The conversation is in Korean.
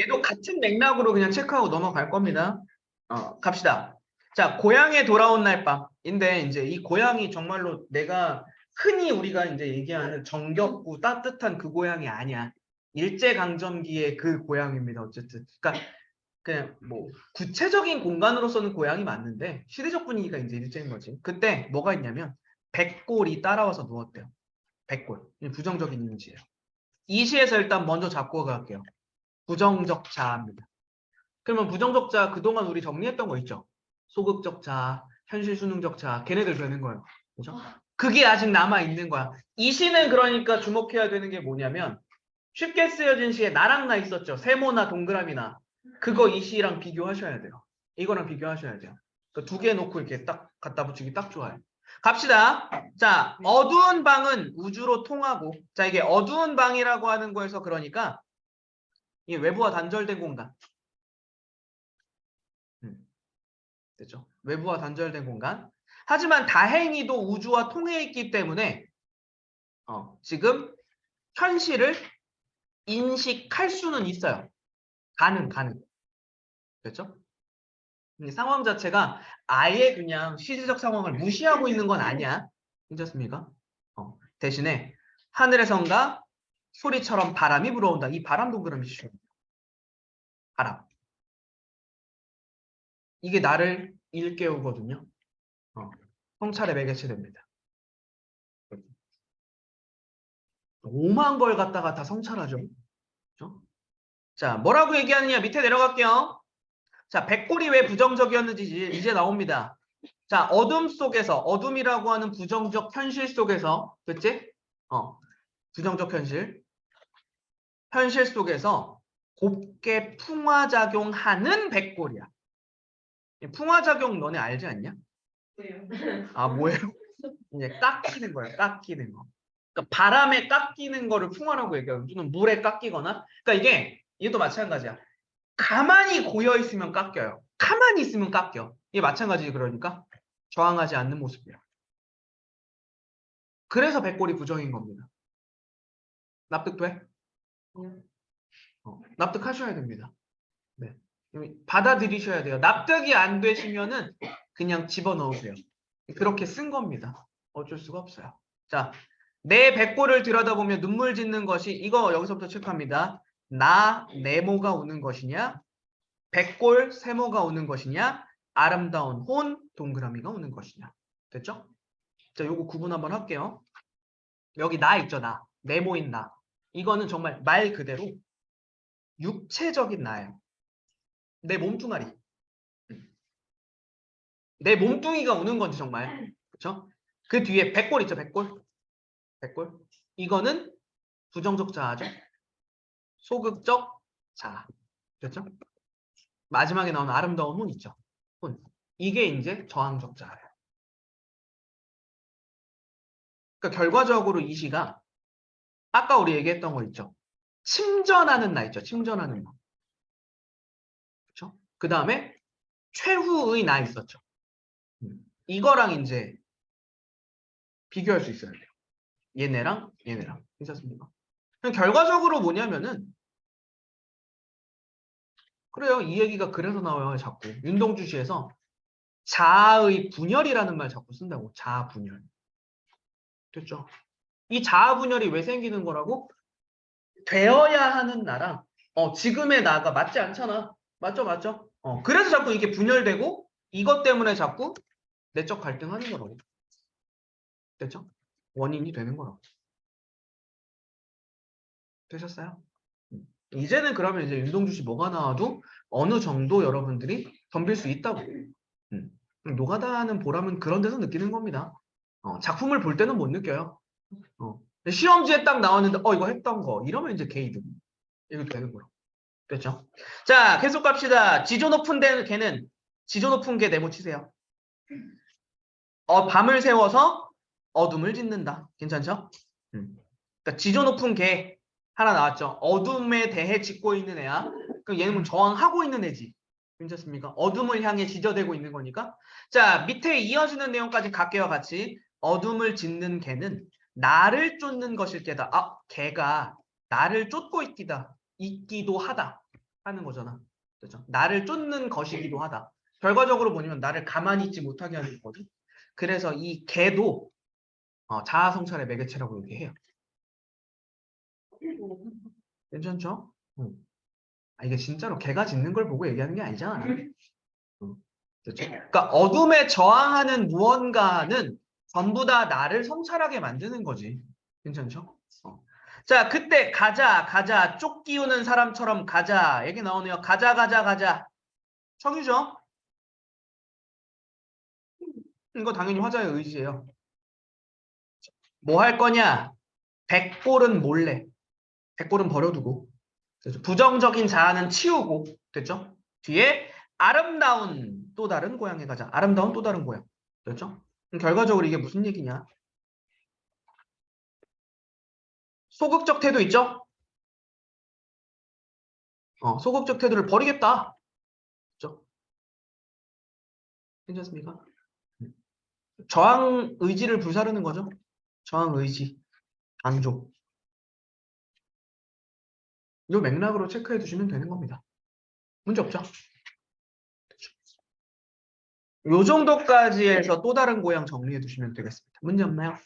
얘도 같은 맥락으로 그냥 체크하고 넘어갈 겁니다. 어, 갑시다. 자, 고향에 돌아온 날 밤인데 이제 이 고향이 정말로 내가 흔히 우리가 이제 얘기하는 정겹고 따뜻한 그 고향이 아니야. 일제 강점기의 그 고향입니다. 어쨌든. 그러니까 그냥 뭐 구체적인 공간으로서는 고향이 맞는데 시대적 분위기가 이제 일제인 거지. 그때 뭐가 있냐면 백골이 따라와서 누웠대요. 백골. 이 부정적인 이미지예요. 이 시에서 일단 먼저 잡고 갈게요. 부정적 자입니다. 그러면 부정적 자 그동안 우리 정리했던 거 있죠? 소극적 자, 현실 수능적 자, 걔네들 되는 거예요. 그죠? 그게 아직 남아 있는 거야. 이 시는 그러니까 주목해야 되는 게 뭐냐면 쉽게 쓰여진 시에 나랑 나 있었죠. 세모나 동그라미나 그거 이 시랑 비교하셔야 돼요. 이거랑 비교하셔야 돼요. 그두개 놓고 이렇게 딱 갖다 붙이기 딱 좋아요. 갑시다. 자, 어두운 방은 우주로 통하고 자 이게 어두운 방이라고 하는 거에서 그러니까 이 외부와 단절된 공간. 음, 됐죠? 외부와 단절된 공간. 하지만 다행히도 우주와 통해 있기 때문에 어, 지금 현실을 인식할 수는 있어요. 가능, 가능. 이 상황 자체가 아예 그냥 시대적 상황을 무시하고 있는 건 아니야. 괜찮습니까? 어, 대신에 하늘에선가 소리처럼 바람이 불어온다. 이 바람 동그라미 돼요. 바람. 이게 나를 일깨우거든요. 어, 성찰의 매개체 됩니다. 오만 걸 갖다가 다 성찰하죠. 그죠? 자, 뭐라고 얘기하느냐 밑에 내려갈게요. 자, 백골이 왜 부정적이었는지 이제 나옵니다. 자, 어둠 속에서 어둠이라고 하는 부정적 현실 속에서 그치? 어, 부정적 현실. 현실 속에서 곱게 풍화작용하는 백골이야. 이 풍화작용 너네 알지 않냐? 아 뭐예요? 이제 깎이는 거예요. 깎이는 거. 그러니까 바람에 깎이는 거를 풍화라고 얘기하고 또는 물에 깎이거나. 그러니까 이게 이것도 마찬가지야. 가만히 고여 있으면 깎여요. 가만히 있으면 깎여. 이게 마찬가지 그러니까 저항하지 않는 모습이야. 그래서 백골이 부정인 겁니다. 납득돼? 어, 납득하셔야 됩니다. 네. 받아들이셔야 돼요. 납득이 안 되시면은 그냥 집어넣으세요. 그렇게 쓴 겁니다. 어쩔 수가 없어요. 자, 내 백골을 들여다보면 눈물 짓는 것이 이거 여기서부터 체크합니다. 나 네모가 오는 것이냐, 백골 세모가 오는 것이냐, 아름다운 혼 동그라미가 오는 것이냐. 됐죠? 자, 요거 구분 한번 할게요. 여기 나 있죠, 나. 네모인 나. 이거는 정말 말 그대로 육체적인 나예요. 내 몸뚱아리. 내 몸뚱이가 오는 건지 정말. 그렇죠? 그 뒤에 백골 있죠, 백골. 백골. 이거는 부정적 자아죠. 소극적 자아. 됐죠? 마지막에 나오는 아름다운 혼 있죠. 혼. 이게 이제 저항적 자아예요. 그러니까 결과적으로 이 시가 아까 우리 얘기했던 거 있죠. 침전하는 나 있죠. 침전하는 나. 그렇죠? 그 다음에 최후의 나 있었죠. 음. 이거랑 이제 비교할 수 있어야 돼요. 얘네랑 얘네랑 괜찮습니까? 그냥 결과적으로 뭐냐면은 그래요. 이 얘기가 그래서 나와요. 자꾸 윤동주시에서 자아의 분열이라는 말 자꾸 쓴다고. 자아 분열. 됐죠? 이 자아 분열이 왜 생기는 거라고? 되어야 하는 나랑 어, 지금의 나가 맞지 않잖아. 맞죠, 맞죠? 어, 그래서 자꾸 이게 분열되고 이것 때문에 자꾸 내적 갈등하는 거라고. 됐죠? 원인이 되는 거라고. 되셨어요? 음. 이제는 그러면 이제 윤동주 씨 뭐가 나와도 어느 정도 여러분들이 덤빌 수 있다고. 음. 노가다하는 보람은 그런 데서 느끼는 겁니다. 어, 작품을 볼 때는 못 느껴요. 어. 시험지에 딱 나왔는데 어 이거 했던 거 이러면 이제 게이드 이거 되는 거라고. 됐죠? 자, 계속 갑시다. 지조 높은 데 걔는 지조 높은 게 네모 치세요. 어, 밤을 세워서 어둠을 짓는다. 괜찮죠? 음. 그러니까 지조 높은 개 하나 나왔죠. 어둠에 대해 짓고 있는 애야. 그럼 얘는 저항하고 있는 애지. 괜찮습니까? 어둠을 향해 지저대고 있는 거니까. 자, 밑에 이어지는 내용까지 갈게요, 같이. 어둠을 짓는 개는 나를 쫓는 것일 게다. 아, 개가 나를 쫓고 있기다. 있기도 하다. 하는 거잖아. 그렇죠? 나를 쫓는 것이기도 하다. 결과적으로 보면 나를 가만히 있지 못하게 하는 거거든. 그래서 이 개도 어, 자아 성찰의 매개체라고 얘기해요. 괜찮죠? 응. 아, 이게 진짜로 개가 짖는 걸 보고 얘기하는 게 아니잖아. 응. 그렇죠? 그러니까 어둠에 저항하는 무언가는 전부 다 나를 성찰하게 만드는 거지. 괜찮죠? 어. 자, 그때 가자, 가자, 쫓기우는 사람처럼 가자. 얘기 나오네요. 가자, 가자, 가자. 청이죠? 이거 당연히 화자의 의지예요. 뭐 할 거냐? 백골은 몰래. 백골은 버려두고. 그죠? 부정적인 자아는 치우고. 됐죠? 뒤에 아름다운 또 다른 고향에 가자. 아름다운 또 다른 고향. 됐죠? 결과적으로 이게 무슨 얘기냐? 소극적 태도 있죠? 어, 소극적 태도를 버리겠다. 그죠? 괜찮습니까? 저항 의지를 불사르는 거죠. 저항 의지, 강조. 이 맥락으로 체크해 두시면 되는 겁니다. 문제 없죠? 요 정도까지 해서 또 다른 고향 정리해 두시면 되겠습니다. 문제 없나요?